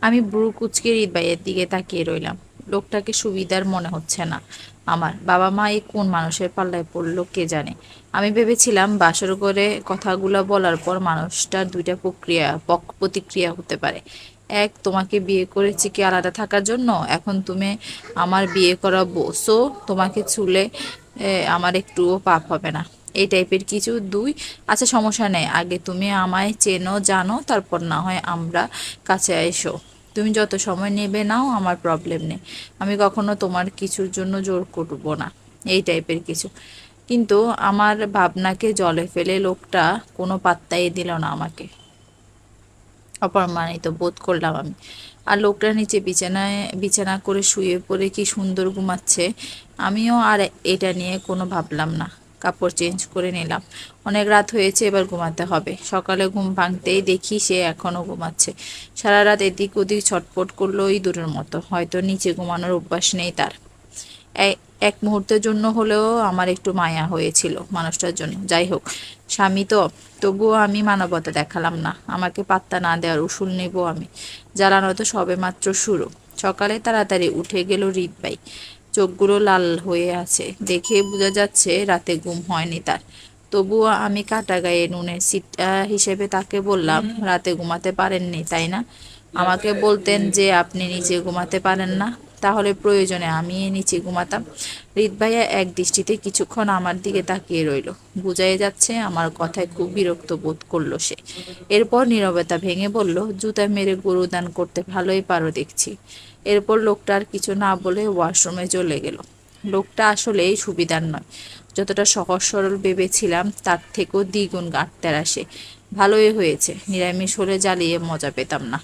আমি ব্রু কুচকে হৃদ ভাইয়ের দিকে তাকিয়ে রইলাম। লোকটাকে সুবিধার মনে হচ্ছে না আমার। বাবা মা এই কোন মানুষের পাল্লায় পড়ল কে জানে? আমি ভেবেছিলাম বাসর করে কথাগুলো বলার পর মানুষটার দুইটা প্রক্রিয়া, পক- প্রতিক্রিয়া হতে পারে। এক, তোমাকে বিয়ে করেছি কি আলাদা থাকার জন্য? এখন তুমি আমার বিয়ে করা বসো তোমাকে চুলে আমার একটুও পাপ হবে না। এই টাইপের কিছু। দুই আচ্ছা সমস্যা নেই, আগে তুমি আমায় চেনো, জানো, তারপর না হয় আমরা কাছে এসো। তুমি যত সময় নেবে নাও, আমার প্রবলেম নেই। আমি কখনো তোমার কিছুর জন্য জোর করব না, এই টাইপের কিছু। কিন্তু আমার ভাবনাকে জলে ফেলে লোকটা কোনো পাত্তাই দিল না আমাকে। অপমানিত বোধ করলাম আমি। আর লোকটা নিচে বিছানায়, বিছানা করে শুয়ে পড়ে কি সুন্দর ঘুমাচ্ছে, আমিও আর এটা নিয়ে কোনো ভাবলাম না। কাপড় চেঞ্জ করে নিলাম। অনেক রাত হয়েছে, এবার ঘুমাতে হবে। সকালে ঘুম ভাঙতেই দেখি সে এখনও ঘুমাচ্ছে। সারা রাত এদিক ওদিক ছটফট করল দূরের মতো। হয়তো নিচে ঘুমানোর অভ্যাস নেই তার। এক মুহূর্তের জন্য হলেও আমার একটু মায়া হয়েছিল মানুষটার জন্য। যাই হোক, স্বামী তো, তবুও আমি মানবতা দেখালাম না। আমাকে পাত্তা না দেওয়ার উসুল নেব আমি। জ্বালানো তো সবে মাত্র শুরু। সকালে তাড়াতাড়ি উঠে গেল হৃদবাই। চোখগুলো লাল হয়ে আছে। দেখে বোঝা যাচ্ছে রাতে ঘুম হয়নি তার। তবুও আমি কাটা গায়ে নুনের সিটটা হিসেবে তাকে বললাম, রাতে ঘুমাতে পারেননি, তাই না? আমাকে বলতেন যে, আপনি নিজে ঘুমাতে পারেন না। তাহলে প্রয়োজনে আমি নিচে ঘুমাতাম। হৃদ ভাইয়া এক দৃষ্টিতে কিছুক্ষণ আমার দিকে তাকিয়ে রইল। বুঝাই যাচ্ছে আমার কথায় খুব বিরক্ত বোধ করল সে। এরপর নীরবতা ভেঙে বলল, জুতা মেরে গরু দান করতে ভালোই পারো দেখছি। এরপর লোকটা আর কিছু না বলে ওয়াশরুমে চলে গেল। লোকটা আসলেই সুবিধার নয়। যতটা সহজ সরল ভেবেছিলাম, তার থেকেও দ্বিগুণ গাঁটতে আসে। ভালোই হয়েছে, নিরামিষ হলে জ্বালিয়ে মজা পেতাম না।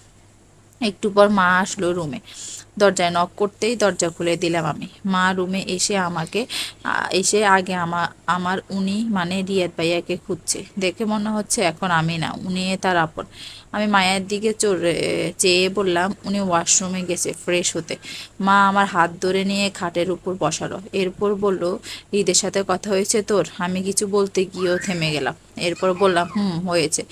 একটু পর মা আসলো রুমে। দরজায় নক করতেই দরজা খুলে দিলাম আমি। মা রুমে এসে আমাকে এসে আগে আমার আমার উনি মানে রিয়াদ ভাইয়াকে খুঁজছে। দেখে মনে হচ্ছে এখন আমি না, উনি তার আপন। আমি মায়ের দিকে চেয়ে বললাম, উনি ওয়াশরুমে গেছে ফ্রেশ হতে। মা আমার হাত ধরে নিয়ে খাটের উপর বসালো। এরপর বলল, ঈদের সাথে কথা হয়েছে তোর? আমি কিছু বলতে গিয়েও থেমে গেলাম। এরপর বললাম, হুম, হয়েছে।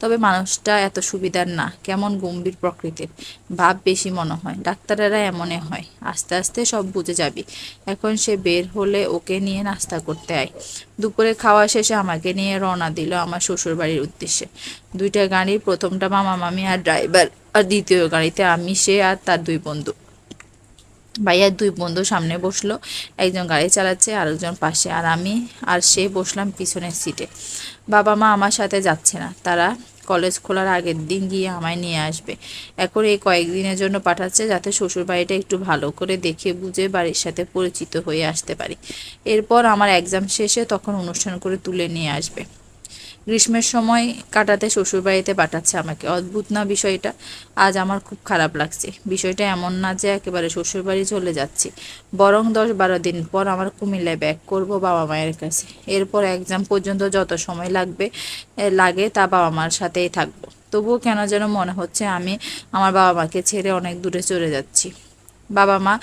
তবে মানুষটা এত সুবিধার না, কেমন গম্ভীর প্রকৃতির। ভাব বেশি মনে হয়। ডাক্তারেরা এমনই হয়। আস্তে আস্তে সব বুঝে যাবি। এখন সে বের হলে ওকে নিয়ে নাস্তা করতে আয়। দুপুরে খাওয়া শেষে আমাকে নিয়ে রওনা দিল আমার শ্বশুর বাড়ির উদ্দেশ্যে। দুইটা গাড়ি প্রথমটা মামা মামি আর ড্রাইভার আর দ্বিতীয় গাড়িতে আমি, সে আর তার দুই বন্ধু। ভাইয়ার দুই বন্ধু সামনে বসল, একজন গাড়ি চালাচ্ছে, আরেকজন পাশে। আর আমি আর সে বসলাম পিছনের সিটে বাবা মা আমার সাথে যাচ্ছে না। তারা কলেজ খোলার আগের দিন গিয়ে আমায় নিয়ে আসবে। এখন এই কয়েকদিনের জন্য পাঠাচ্ছে যাতে শ্বশুর বাড়িটা একটু ভালো করে দেখে বুঝে বাড়ির সাথে পরিচিত হয়ে আসতে পারি। এরপর আমার এক্সাম শেষে তখন অনুষ্ঠান করে তুলে নিয়ে আসবে। গ্রীষ্মের সময় কাটাতে শ্বশুরবাড়িতে পাঠাচ্ছে আমাকে। অদ্ভুত না বিষয়টা? আজ আমার খুব খারাপ লাগছে। বিষয়টা এমন না যে একেবারে শ্বশুরবাড়ি চলে যাচ্ছি। বরং দশ বারো দিন পর আমার কুমিল্লায় ব্যাক করব বাবা মায়ের কাছে। এরপর এক্সাম পর্যন্ত যত সময় লাগবে লাগে তা বাবা মার সাথেই থাকব। তবুও কেন যেন মনে হচ্ছে আমি আমার বাবা মাকে ছেড়ে অনেক দূরে চলে যাচ্ছি। বাবা মা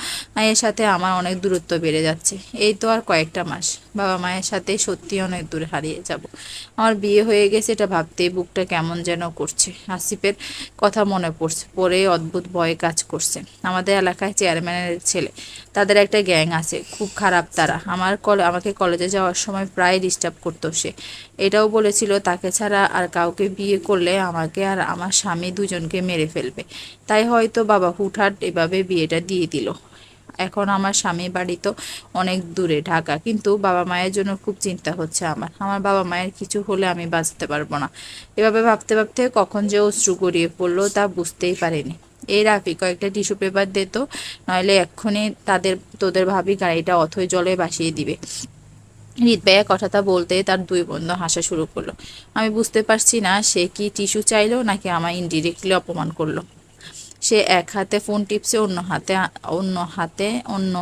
এর সাথে আমার অনেক দূরত্ব বেড়ে যাচ্ছে। এই তো আর কয়েকটা মাস। বাবা মায়ের সাথে সত্যি অনেক দূরে হারিয়ে যাব। আমার বিয়ে হয়ে গেছে, এটা ভাবতেই বুকটা কেমন যেন করছে। আসিফের কথা মনে পড়ছে, পরে অদ্ভুত ভয় কাজ করছে। আমাদের এলাকায় চেয়ারম্যানের ছেলে, তাদের একটা গ্যাং আছে, খুব খারাপ তারা। আমার কলে, আমাকে কলেজে যাওয়ার সময় প্রায় ডিস্টার্ব করতো সে। এটাও বলেছিল, তাকে ছাড়া আর কাউকে বিয়ে করলে আমাকে আর আমার স্বামী দুজনকে মেরে ফেলবে। তাই হয়তো বাবা হুটহাট এভাবে বিয়েটা দিয়ে দিল। এখন আমার স্বামী বাড়ি তো অনেক দূরে ঢাকা, কিন্তু বাবা মায়ের জন্য খুব চিন্তা হচ্ছে আমার। আমার বাবা মায়ের কিছু হলে আমি বাঁচতে পারব না। এভাবে ভাবতে ভাবতে কখন যে অশ্রু গড়িয়ে পড়ল তা বুঝতেই পারিনি। এই রাফি কয়েকটা টিস্যু পেপার দে তো, নইলে এক্ষুনি তাদের, তোদের ভাবি গাড়িটা অথই জলে ভাসিয়ে দিবে। হৃদ ভাইয়া কথাটা বলতে তার দুই বন্ধু হাসা শুরু করল। আমি বুঝতে পারছি না সে কি টিস্যু চাইলো নাকি আমায় ইনডিরেক্টলি অপমান করল। সে এক হাতে ফোন টিপসে অন্য হাতে অন্য হাতে অন্য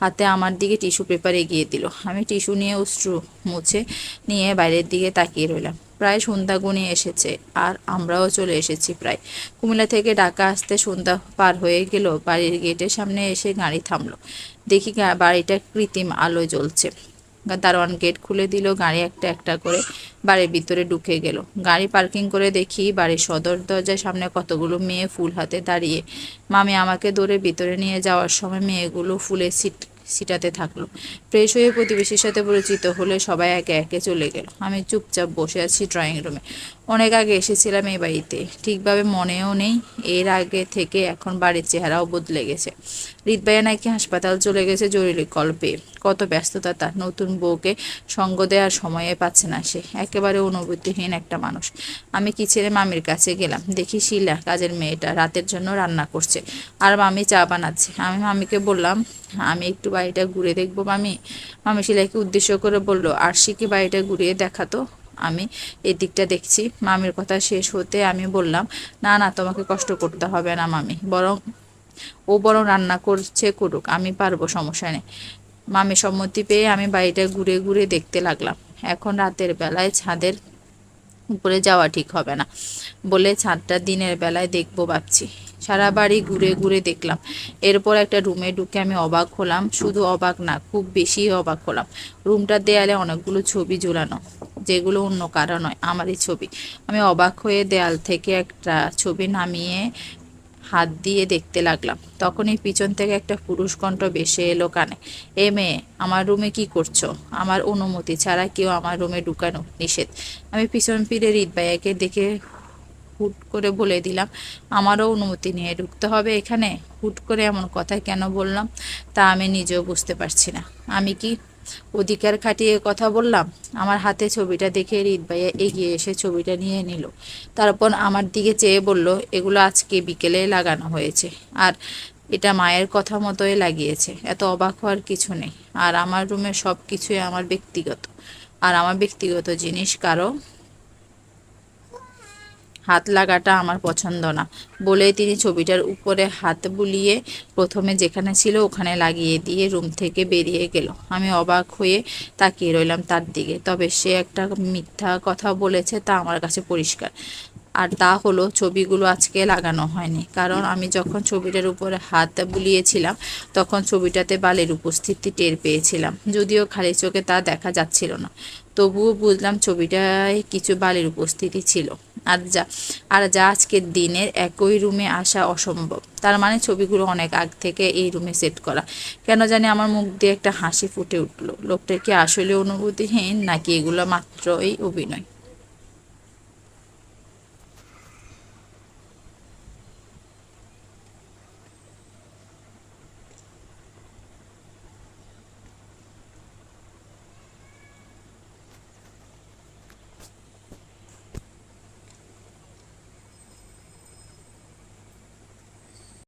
হাতে আমার দিকে টিস্যু পেপার এগিয়ে দিল। আমি টিস্যু নিয়ে অশ্রু মুছে নিয়ে বাইরের দিকে তাকিয়ে রইলাম। প্রায় সন্ধ্যা এসেছে আর আমরাও চলে এসেছি প্রায়। কুমিল্লা থেকে ঢাকা আসতে সন্ধ্যা পার হয়ে গেল, বাড়ির গেটের সামনে এসে গাড়ি থামলো। দেখি বাড়িটা কৃত্রিম আলোয় জ্বলছে। দারোয়ান গেট খুলে দিল, গাড়ি একটা একটা করে বাড়ির ভিতরে ঢুকে গেল। গাড়ি পার্কিং করে দেখি বাড়ির সদর দরজার সামনে কতগুলো মেয়ে ফুল হাতে দাঁড়িয়ে। মামি আমাকে ধরে ভিতরে নিয়ে যাওয়ার সময় মেয়েগুলো ফুলে সিট, সিটাতে থাকল। ফ্রেশ হয়ে প্রতিবেশীর সাথে পরিচিত হলে সবাই একে একে চলে গেল। আমি চুপচাপ বসে আছি ড্রয়িং রুমে অনেক আগে এসেছিলাম এই বাড়িতে। ঠিকভাবে মনেও নেই। এর আগে থেকে এখন বাড়ির চেহারাও বদলে গেছে। হৃদবাইয়া নাকি হাসপাতাল চলে গেছে জরুরি কল পেয়ে কত ব্যস্ততা তার। নতুন বউকে সঙ্গ দেওয়ার সময়ে পাচ্ছে না সে। একেবারে অনুভূতিহীন একটা মানুষ। আমি কি কিচেনে মামির কাছে গেলাম? দেখি শিলা, কাজের মেয়েটা, রাতের জন্য রান্না করছে। আর মামি চা বানাচ্ছে। আমি মামিকে বললাম, আমি একটু বাড়িটা ঘুরে দেখব মামি? মামি শিলাকে উদ্দেশ্য করে বলল আর সে কি বাড়িটা ঘুরিয়ে দেখাতো আমি এদিকটা দেখছি। মামির কথা শেষ হতে আমি বললাম, না না, তোমাকে কষ্ট করতে হবে না মামি। বরং ও বরং রান্না করছে করুক, আমি পারব, সমস্যা নেই। মামি সম্মতি পেয়ে আমি বাড়িটা ঘুরে ঘুরে দেখতে লাগলাম। এখন রাতের বেলায় ছাদের উপরে যাওয়া ঠিক হবে না। বলে ছাদটা দিনের বেলায় দেখব ভাবছি। সারা বাড়ি ঘুরে ঘুরে দেখলাম। এরপর একটা রুমে ঢুকে আমি অবাক হলাম। শুধু অবাক না, খুব বেশি অবাক হলাম। রুমটার দেয়ালে অনেকগুলো ছবি ঝুলানো, যেগুলো অন্য কারও নয়, আমারই ছবি। আমি অবাক হয়ে দেয়াল থেকে একটা ছবি নামিয়ে হাত দিয়ে দেখতে লাগলাম। তখনই পিছন থেকে একটা পুরুষ কণ্ঠ বেসে এলো কানে, এ মেয়ে, আমার রুমে কি করছ? আমার অনুমতি ছাড়া কেউ আমার রুমে ঢুকানো নিষেধ। আমি পিছন ফিরে হৃদবাইয়াকে দেখে হুট করে বলে দিলাম, আমারও অনুমতি নিয়ে ঢুকতে হবে এখানে? হুট করে এমন কথা কেন বললাম তা আমি নিজেও বুঝতে পারছি না। আমি কি অধিকার খাটিয়ে কথা বললাম। আমার হাতে ছবিটা দেখে রিত ভাইয়া এগিয়ে এসে ছবিটা নিয়ে নিল। তারপর আমার দিকে চেয়ে বলল, এগুলো আজকে বিকেলে লাগানো হয়েছে। আর এটা মায়ের কথা মতোই লাগিয়েছে। এত অবাক হওয়ার কিছু নেই। আর আমার রুমে সব কিছুই আমার ব্যক্তিগত। আর আমার ব্যক্তিগত জিনিস কারও হাত লাগাটা আমার পছন্দ না। বলে তিনি ছবিটার উপরে হাত বুলিয়ে প্রথমে যেখানে ছিল ওখানে লাগিয়ে দিয়ে রুম থেকে বেরিয়ে গেল। আমি অবাক হয়ে তাকিয়ে রইলাম তার দিকে। তবে সে একটা মিথ্যা কথা বলেছে তা আমার কাছে পরিষ্কার। আর তা হলো ছবিগুলো আজকে লাগানো হয়নি। কারণ আমি যখন ছবিটার উপরে হাত বুলিয়েছিলাম, তখন ছবিটাতে বালির উপস্থিতি টের পেয়েছিলাম। যদিও খালি চোখে তা দেখা যাচ্ছিল না। তবুও বুঝলাম ছবিটায় কিছু বালির উপস্থিতি ছিল। আর যা আর যা আজকের দিনের একই রুমে আসা অসম্ভব। তার মানে ছবিগুলো অনেক আগ থেকে এই রুমে সেট করা। কেন জানি আমার মুখ দিয়ে একটা হাসি ফুটে উঠল। লোকটা কি আসলে অনুভূতিহীন, নাকি এগুলো মাত্রই অভিনয়?